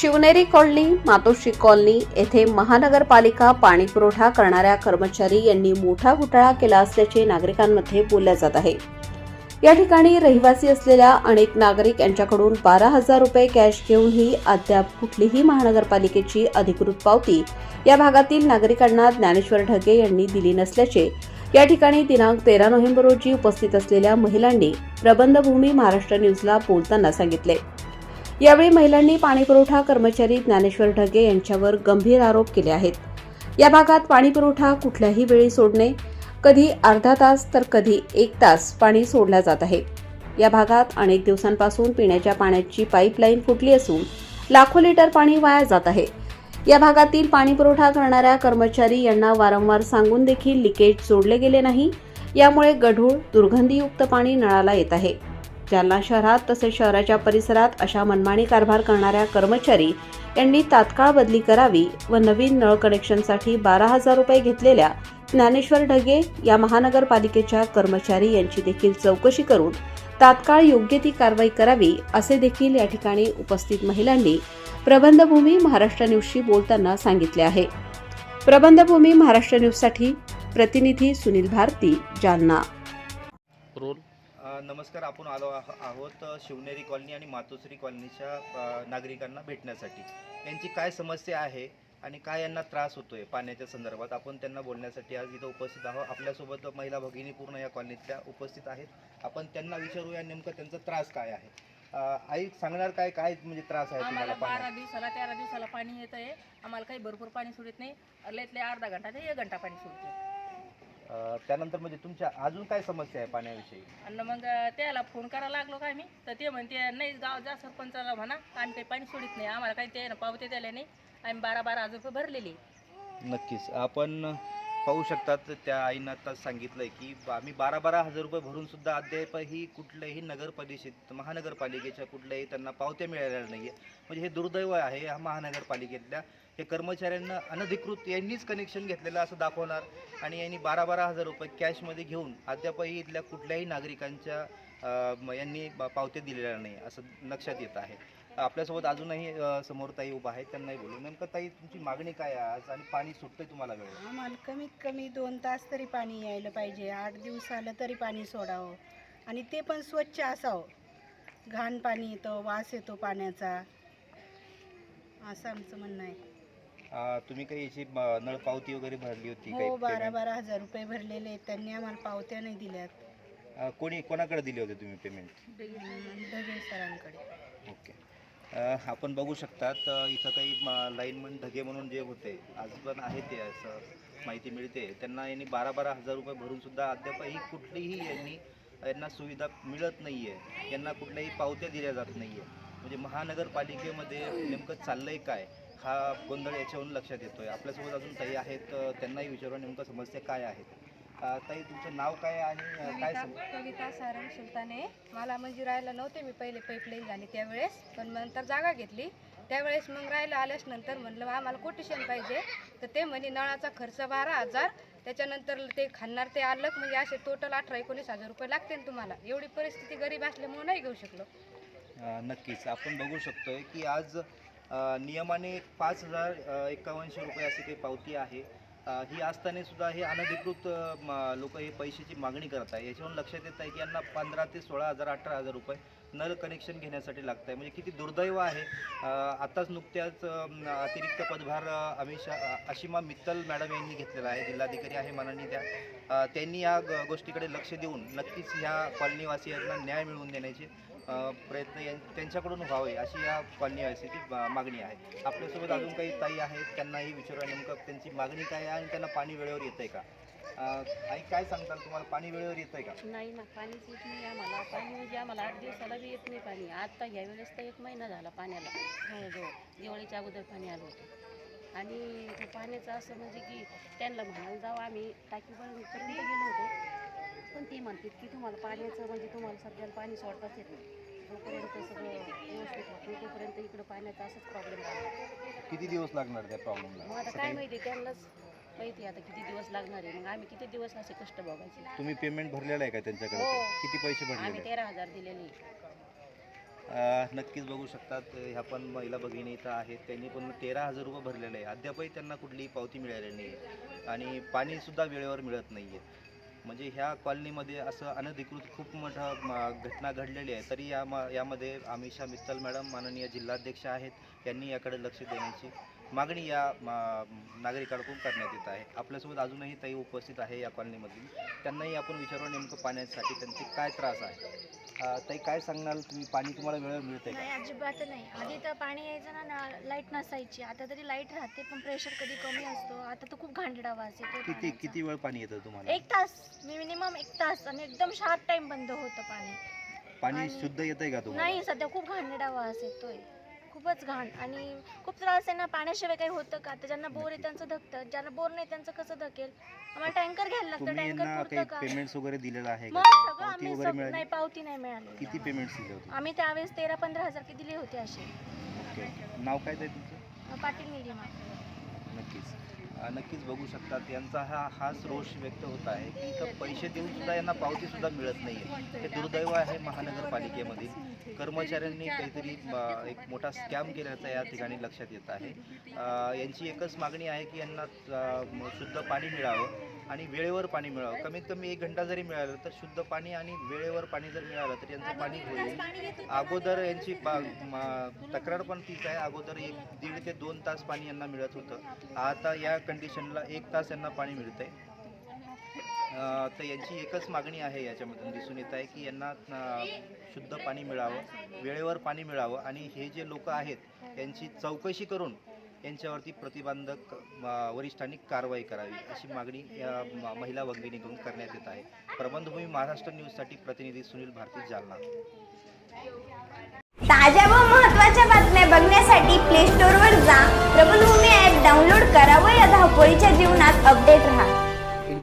Shivneri colony मातोश्री colony येथे महानगरपालिका पाणी पुरवठा करणाऱ्या कर्मचारी यांनी मोठा घोटाळा केला असल्याचे नागरिकांमध्ये बोलल्या जात आहे. या ठिकाणी रहिवासी असलेल्या अनेक नागरिक यांच्याकडून बारा हजार रुपये कॅश घेऊनही अद्याप कुठलीही महानगरपालिकेची अधिकृत पावती या भागातील नागरिकांना ज्ञानेश्वर ढगे यांनी दिली नसल्याचे या ठिकाणी दिनांक तेरा नोव्हेंबर रोजी उपस्थित असलेल्या महिलांनी प्रबंधभूमी महाराष्ट्र न्यूजला बोलताना सांगितले. यावेळी महिलांनी पाणीपुरवठा कर्मचारी ज्ञानेश्वर ढगे यांच्यावर गंभीर आरोप केले आहेत. या भागात पाणीपुरवठा कुठल्याही वेळी सोडणे कधी अर्धा तास तर कधी एक तास पाणी सोडल्या जात आहे. या भागात अनेक दिवसांपासून पिण्याच्या पाण्याची पाईपलाईन फुटली असून लाखो लिटर पाणी वाया जात आहे. या भागातील पाणी पुरवठा करणाऱ्या कर्मचारी यांना वारंवार सांगून देखील लिकेज जोडले गेले नाही. यामुळे गढूळ दुर्गंधीयुक्त पाणी नळाला येत आहे. जालना शहरात तसेच शहराच्या परिसरात अशा मनमानी कारभार करणाऱ्या कर्मचारी यांनी तात्काळ बदली करावी व नवीन नळ कनेक्शनसाठी बारा हजार रुपये घेतलेल्या ज्ञानेश्वर ढगे या महानगरपालिकेच्या कर्मचारी यांची देखील चौकशी करून तात्काळ योग्य ती कारवाई करावी असे देखील या ठिकाणी उपस्थित महिलांनी प्रबंधभूमी महाराष्ट्र न्यूजशी बोलताना सांगितले आहे. प्रबंधभूमी महाराष्ट्र न्यूजसाठी प्रतिनिधी सुनील भारती जालना. रोल नमस्कार आपण आलो आह- आहोत शिवनेरी कॉलनी आणि मातोश्री कॉलनीच्या नागरिकांना भेटण्यासाठी. यांची काय समस्या आहे आणि काय यांना त्रास होतोय पाण्याच्या संदर्भात? आपण त्यांना बोलण्यासाठी आज इथं उपस्थित आहोत. आपल्यासोबत महिला भगिनी पूर्ण या कॉलनीतल्या उपस्थित आहेत. आपण त्यांना विचारूया नेमकं त्यांचा त्रास काय आहे. आई सांगणार काय काय म्हणजे त्रास आहे आम्हाला तुम्हाला बारा पाण्यात दिवसाला तेरा दिवसाला पाणी येत आहे आम्हाला काही भरपूर पाणी सुटत नाही. लयतले अर्धा घंटा ते एक घंटा पाणी सुटते अ, त्यानंतर म्हणजे तुमच्या अजून काय समस्या आहे पाण्याविषयी? आणि मग त्याला फोन करायला लागलो काय मी तर ते म्हणते नाही गाव जा सरपंचाला म्हणा. आम्ही काही पाणी सोडित नाही. आम्हाला काही ते पावते द्यायला नाही. आम्ही बारा बारा हजार रुपये भरलेले. नक्कीच. आपण पाहू शकतात. त्या आईनं आता सांगितलंय की आम्ही बारा बारा हजार रुपये भरून सुद्धा अद्यापही कुठल्याही नगर परिषद महानगरपालिकेच्या कुठल्याही त्यांना पावत्या मिळालेल्या आहे म्हणजे हे दुर्दैव आहे ह्या महानगरपालिकेतल्या. हे कर्मचाऱ्यांना अनधिकृत यांनीच कनेक्शन घेतलेलं असं दाखवणार आणि यांनी बारा बारा हजार रुपये कॅशमध्ये घेऊन अद्यापही इथल्या कुठल्याही नागरिकांच्या यांनी पावत्या दिलेल्या नाही असं लक्षात येत आहे. आपल्यासोबत अजूनही अं, समोर ताई उभा आहे त्यांनाही बोलू नेमकं ताई तुमची मागणी काय आहे आज? आणि पाणी सुटतंय तुम्हाला वेळ आम्हाला कमीत कमी दोन तास तरी पाणी यायला पाहिजे. आठ दिवस आलं तरी पाणी सोडावं. आणि ते पण स्वच्छ असावं. घाण पाणी येतं वास येतो पाण्याचा. असं आमचं म्हणणं आहे. अं, तुम्ही काही याची नळ पावती वगैरे भरली होती हो बारा payment? बारा हजार रुपये भरलेले आहेत. त्यांनी आम्हाला पावत्या नाही दिल्यात. अं, कोणी कोणाकडे दिले होते तुम्ही पेमेंट? अं, ढगे सरांकडे. ओके. आपण बघू शकतात. इथं काही लाईनमन ढगे म्हणून जे होते आज पण आहे ते असं माहिती मिळते. त्यांना यांनी बारा बारा हजार रुपये भरूनसुद्धा अद्यापही कुठलीही यांनी यांना सुविधा मिळत नाही आहे यांना कुठल्याही पावत्या दिल्या जात नाही आहे म्हणजे महानगरपालिकेमध्ये नेमकं चाललंय काय हा गोंधळ याच्यावरून लक्षात येतो आहे आपल्यासोबत अजून काही आहेत त्यांनाही विचारून नेमकं समस्या काय आहेत. ताई तुमचं नाव काय आहे? आणि काय कविता सारंग सुलताने. मला म्हणजे राहायला नव्हते मी पहिले पाईपलाईन झाली त्यावेळेस. पण नंतर जागा घेतली. त्यावेळेस मग राहायला आल्याच नंतर म्हणलं आम्हाला कोटेशन पाहिजे. तर ते म्हणे नळाचा खर्च बारा हजार त्याच्यानंतर ते खाणार ते आलक म्हणजे असे टोटल अठरा एकोणीस हजार रुपये लागतील तुम्हाला. एवढी परिस्थिती गरीब असल्यामुळे नाही घेऊ शकलो. अ, नक्कीच. आपण बघू शकतोय की आज अ, नियमाने पाच हजार अ, एक्कावनशे रुपये अशी काही पावती आहे. ही असताना सुद्धा हे अनधिकृत लोक हे पैशाची मागणी करत आहे याच्यावरून लक्षात येत आहे की यांना पंधरा ते सोळा हजार अठरा हजार रुपये नळ कनेक्शन घेण्यासाठी लागत आहे म्हणजे किती दुर्दैव आहे. आत्ताच नुकत्याच अतिरिक्त पदभार अमिषा अशिमा मित्तल मॅडम यांनी घेतलेला आहे. जिल्हाधिकारी आहे माननीय त्या. त्यांनी या गोष्टीकडे लक्ष देऊन नक्कीच ह्या कॉलनीवासियांना न्याय मिळवून देण्याचे प्रयत्न यां- त्यांच्याकडून व्हावे अशी या कॉलनीवासीची मागणी आहे. आपल्यासोबत अजून काही ताई आहेत त्यांनाही विचारूया नेमकं त्यांची मागणी काय आहे आणि त्यांना पाणी वेळेवर येतंय का? आई काय सांगताल? तुम्हाला पाणी वेळेवर येतंय का? नाही ना पाणीच येत नाही आम्हाला. पाणी म्हणजे आम्हाला आठ दिवसाला बी येत नाही पाणी. आता ह्या वेळेस तर एक महिना झाला पाण्याला. जवळजवळ. दिवाळीच्या अगोदर पाणी आलं होतं. आणि ते पाण्याचं असं म्हणजे की त्यांना म्हणायला जावं आम्ही टाकीपर्यंत पर्यंत गेलो होतो. पण ते म्हणतात की तुम्हाला पाण्याचं म्हणजे तुम्हाला सध्याला पाणी सोडताच येत नाही. जोपर्यंत सगळं व्यवस्थित होत नाही तोपर्यंत इकडं पाण्याचा असंच प्रॉब्लेम राहतो किती दिवस लागणार त्या मग प्रॉब्लेमला आता काय माहिती त्यांनाच माहिती आता किती दिवस लागणार आहे. मग आम्ही किती दिवस असे कष्ट बघायचे तुम्ही पेमेंट भरलेलं आहे का त्यांच्याकडे? हो. किती पैसे आम्ही? तेरा हजार दिलेले. अ, नक्कीच बघू शकतात. ह्या पण महिला भगिनी इथं आहेत. त्यांनी पण तेरा हजार रुपये भरलेले आहे अद्यापही त्यांना कुठलीही पावती मिळालेली नाही आहे. आणि पाणीसुद्धा वेळेवर मिळत नाही आहे. म्हणजे ह्या कॉलनीमध्ये असं अनधिकृत खूप मोठं म, घटना घडलेली आहे. तरी या म यामध्ये अमिषा मित्तल मॅडम माननीय जिल्हाध्यक्ष आहेत. यांनी याकडे लक्ष देण्याची मागणी या म- नागरिकांकडून करण्यात येत आहे. आपल्यासोबत अजूनही ताई उपस्थित आहे या कॉलनीमधील. त्यांनाही आपण विचारू नेमकं पाण्यासाठी त्यांचे काय त्रास आहे? ताई काय सांगणार? तुम्ही पाणी तुम्हाला वेळेवर मिळतंय का? नाही अजिबात नाही. आधी तर पाणी यायचं ना ना लाइट नसायची. आता तरी लाइट राहते पण प्रेशर कधी कमी असतो. आता तर खूप घाणेरडा वास येतो किती पाण्याचा. किती वेळ पाणी येतं तुम्हाला? एक तास मिनिमम एक तास. आणि एकदम शार्प टाइम बंद होतं पाणी. पाणी आणि- शुद्ध येतंय का तुम्हाला? नाही सध्या खूप घाणेरडा वास येतोय. खूपच घाण आणि खूप त्रास आहे ना पाण्याशिवाय काही होतं का? आता ज्यांना बोर आहे त्यांचं धकतं ज्यांना बोर नाही त्यांचं कसं धकेल? आम्हाला टँकर घ्यायला लागतं तुम्ही यांना टँकर काही पुरतं का? पेमेंट्स वगैरे दिलेलं आहे का? मग काही? सगळं पावती आम्ही वगैरे सग- मिळाली? नाही पावती नाही मिळाली किती पेमेंट्स दिले होते आम्ही त्यावेळेस तेरा पंधरा हजार की दिले होते असे. ओके. नाव काय ते तुमचं? पाटील निलिमा नक्कीच. नक्कीच बघू शकतात. यांचा हा हाच रोष व्यक्त होत आहे की इथं पैसे देऊन सुद्धा यांना पावती सुद्धा मिळत नाही आहे हे दुर्दैव आहे महानगरपालिकेमधील. कर्मचाऱ्यांनी काहीतरी एक मोठा स्कॅम केल्याचं या ठिकाणी लक्षात येत आहे. यांची एकच मागणी आहे की यांना शुद्ध पाणी मिळावं. आणि वेळेवर पाणी मिळावं. कमीत कमी एक घंटा जरी मिळालं तर शुद्ध पाणी आणि वेळेवर पाणी जर मिळालं तर यांचं पाणी होईल. अगोदर यांची तक्रार पण तीच आहे. अगोदर एक दीड ते दोन तास पाणी यांना मिळत होतं. आता या कंडिशनला एक तास यांना पाणी मिळतंय. अं, तर यांची एकच मागणी आहे याच्यामधून दिसून येत आहे की यांना शुद्ध पाणी मिळावं वेळेवर पाणी मिळावं आणि हे जे लोक आहेत यांची चौकशी करून यांच्यावरती प्रतिबंधक वरिष्ठांनी कारवाई करावी अशी मागणी या महिला भगिनीकडून करण्यात येत आहे. प्रबंधभूमी महाराष्ट्र न्यूजसाठी प्रतिनिधी सुनील भारती जालना. ताज्या व महत्त्वाच्या बातम्या बघण्यासाठी प्ले स्टोअरवर जा. प्रबंधभूमी ॲप डाउनलोड करा व या धावपळीच्या जीवनात अपडेट राहा.